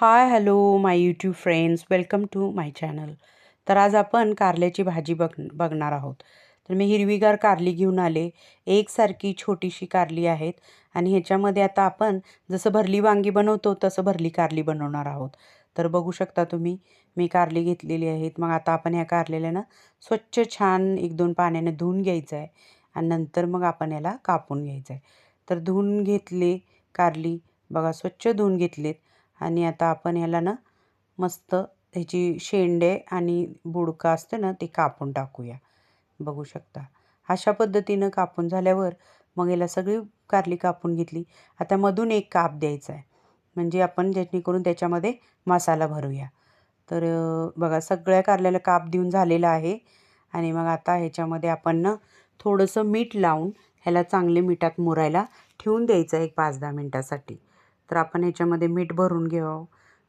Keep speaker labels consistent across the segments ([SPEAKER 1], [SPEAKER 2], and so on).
[SPEAKER 1] Hi hello my YouTube friends welcome to my channel. तर आज आपण कारल्याची भाजी बघ बघणार आहोत. तर मी हिरवीगार कारली घेऊन आले. एकसारखी छोटीशी कारली आहेत आणि ह्याच्यामध्ये आता आपण जसं भरली वांगी बनवतो तसं भरली कारली बनवणार आहोत. तर बघू शकता तुम्ही मी कारली घेतलेली आहेत. मग आता आपण ह्या कारलेल्या ना स्वच्छ छान एक दोन पाण्याने धुवून घ्यायचं आहे आणि नंतर मग आपण याला कापून घ्यायचं आहे तर धुवून घेतले कारली. बघा स्वच्छ धुवून घेतलेत. आणि आता आपण ह्याला ना मस्त ह्याची शेंडे आणि बुडका असते ना ते कापून टाकूया. बघू शकता. अशा पद्धतीनं कापून झाल्यावर मग याला सगळी कारली कापून घेतली. आता मधून एक काप द्यायचा आहे. म्हणजे आपण जेणेकरून त्याच्यामध्ये मसाला भरूया. तर बघा सगळ्या कारल्याला काप देऊन झालेला आहे. आणि मग आता ह्याच्यामध्ये आपण ना थोडंसं मीठ लावून ह्याला चांगले मिठात मुरायला ठेवून द्यायचं एक पाच दहा मिनटासाठी. तर आपण ह्याच्यामध्ये मीठ भरून घ्यावं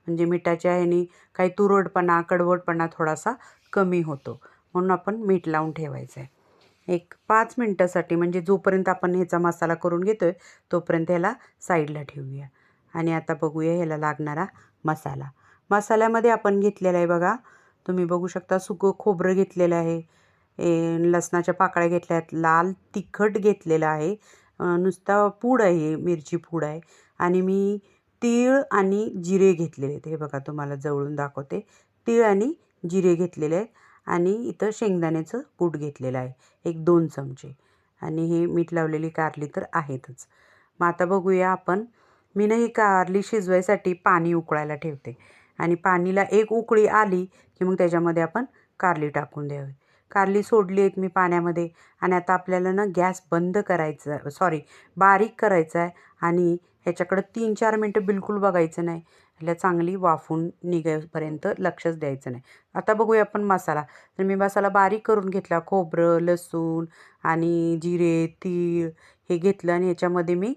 [SPEAKER 1] म्हणजे मिठाच्या ह्याने काही तुरडपणा कडवटपणा थोडासा कमी होतो. म्हणून आपण मीठ लावून ठेवायचं आहे एक पाच मिनटासाठी म्हणजे जोपर्यंत आपण ह्याचा मसाला करून घेतो आहे तोपर्यंत ह्याला साईडला ठेवूया. आणि आता बघूया ह्याला लागणारा मसाला. मसाल्यामध्ये आपण घेतलेला आहे बघा तुम्ही बघू शकता सुकं खोबरं घेतलेलं आहे. ए लसणाच्या पाकळ्या घेतल्या आहेत लाल तिखट घेतलेलं आहे. नुसता पूड आहे मिरची पूड आहे. आणि मी तीळ आणि जिरे घेतलेले आहेत. हे बघा तुम्हाला जवळून दाखवते. तीळ आणि जिरे घेतलेले आहेत आणि इथं शेंगदाण्याचं कूट घेतलेलं आहे एक दोन चमचे. आणि हे मीठ लावलेली कारली तर आहेतच. मग आता बघूया आपण. मी ना ही कारली शिजवायसाठी पाणी उकळायला ठेवते. आणि पाणीला एक उकळी आली की मग त्याच्यामध्ये आपण कारली टाकून द्यावी. कारली सोडली आहेत मी पाण्यामध्ये आणि आता आपल्याला ना गॅस बंद करायचा सॉरी बारीक करायचा आहे आणि ह्याच्याकडं तीन चार मिनटं बिलकुल बघायचं नाही. ह्याला चांगली वाफून निघेपर्यंत लक्षच द्यायचं नाही. आता बघूया आपण मसाला. तर मी मसाला बारीक करून घेतला. खोबरं लसूण आणि जिरे तीळ हे घेतलं आणि ह्याच्यामध्ये मी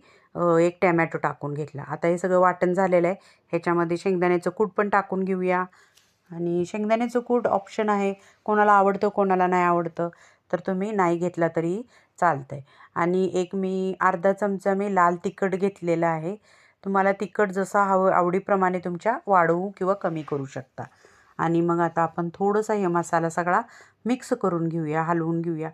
[SPEAKER 1] एक टॅमॅटो टाकून घेतला. आता हे सगळं वाटण झालेलं आहे. ह्याच्यामध्ये शेंगदाण्याचं कूट पण टाकून घेऊया. आणि शेंगदाण्याचं कूट ऑप्शन आहे. कोणाला आवडतं कोणाला नाही आवडतं. तर तुम्ही नाही घेतला तरी चालतं आहे आणि एक मी अर्धा चमचा मी लाल तिखट घेतलेला आहे. तुम्हाला तिखट जसं हवं आवडीप्रमाणे तुमच्या वाढवू किंवा कमी करू शकता. आणि मग आता आपण थोडंसं हे मसाला सगळा मिक्स करून घेऊया हलवून घेऊया.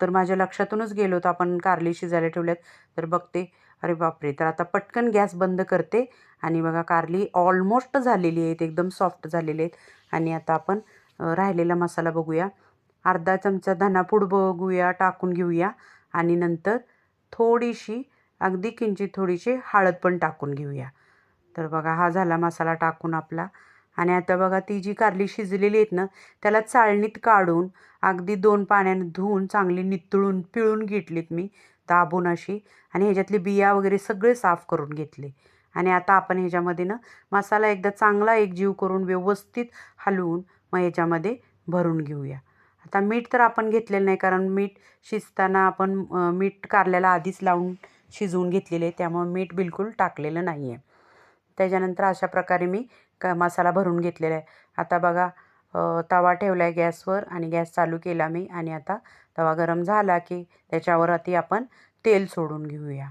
[SPEAKER 1] तर माझ्या लक्षातूनच गेलो होतो आपण कारली शिजायला ठेवल्यात. तर बघते अरे बापरे! तर आता पटकन गॅस बंद करते. आणि बघा कारली ऑलमोस्ट झालेली आहेत एकदम सॉफ्ट झालेली आहेत. आणि आता आपण राहिलेला मसाला बघूया. अर्धा चमचा धनापूड बघूया टाकून घेऊया. आणि नंतर थोडीशी अगदी किंचित थोडीशी हळद पण टाकून घेऊया. तर बघा हा झाला मसाला टाकून आपला. आणि आता बघा ती जी कारली शिजलेली आहेत ना त्याला चाळणीत काढून अगदी दोन पाण्याने धुवून चांगली नितळून पिळून घेतलीत मी दाबून अशी. आणि ह्याच्यातले बिया वगैरे सगळे साफ करून घेतले. आणि आता आपण ह्याच्यामध्ये ना मसाला एकदा चांगला एकजीव करून व्यवस्थित हलवून मग ह्याच्यामध्ये भरून घेऊया. आता मीठ तर आपण घेतलेलं नाही कारण मीठ शिजताना आपण मीठ कारल्याला आधीच लावून शिजवून घेतलेले आहे त्यामुळे मीठ बिलकुल टाकलेलं नाही आहे त्याच्यानंतर अशा प्रकारे मी क मसाला भरून घेतलेला आहे. आता बघा तवा ठेवला आहे गॅसवर आणि गॅस चालू केला मी आणि आता तवा गरम झाला की त्याच्यावर आधी आपण तेल सोडून घेऊया.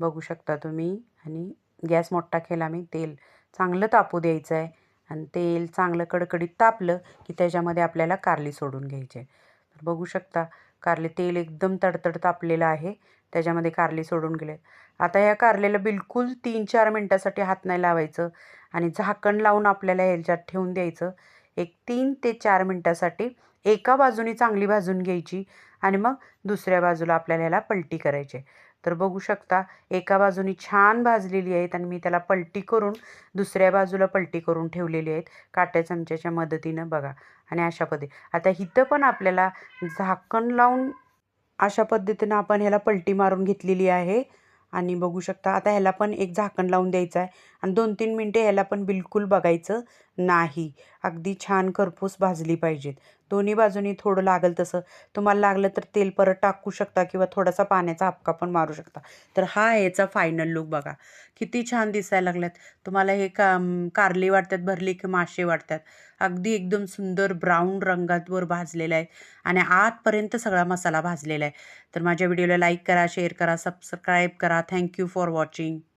[SPEAKER 1] बघू शकता तुम्ही आणि गॅस मोठा केला मी तेल चांगलं तापू द्यायचं आहे आणि तेल चांगलं कडकडीत तापलं की त्याच्यामध्ये आपल्याला कारली सोडून घ्यायची. आहे तर बघू शकता कारले तेल एकदम तडतड तापलेलं आहे. त्याच्यामध्ये कारली सोडून गेले. आता या कारलेला बिलकुल तीन चार मिनटासाठी हात नाही लावायचं आणि झाकण लावून आपल्याला ह्याच्यात ठेवून द्यायचं. एक तीन ते चार मिनटासाठी एका बाजूने चांगली भाजून घ्यायची आणि मग दुसऱ्या बाजूला आपल्याला ह्याला पलटी करायची. तर बघू शकता एका बाजूनी छान भाजलेली आहेत आणि मी त्याला पलटी करून दुसऱ्या बाजूला पलटी करून ठेवलेली आहेत. काट्या चमच्याच्या मदतीनं बघा. आणि अशा पद्धती आता इथं पण आपल्याला झाकण लावून अशा पद्धतीनं आपण ह्याला पलटी मारून घेतलेली आहे. आणि बघू शकता आता ह्याला पण एक झाकण लावून द्यायचं आहे. आणि दोन तीन मिनटे ह्याला पण बिलकुल बघायचं नाही. अगदी छान खरपूस भाजली पाहिजेत. दोन्ही बाजूनी थोडं लागेल तसं. तुम्हाला लागलं तर तेल परत टाकू शकता किंवा थोडासा पाण्याचा हपका पण मारू शकता. तर हा याचा फायनल लुक बघा. किती छान दिसायला लागल्यात. तुम्हाला हे का कारली वाटतात भरली की मासे वाटतात. अगदी एकदम सुंदर ब्राऊन रंगातवर भाजलेला आहे. आणि आतपर्यंत सगळा मसाला भाजलेला आहे. तर माझ्या व्हिडिओला लाईक करा शेअर करा सबस्क्राईब करा. Thank you for watching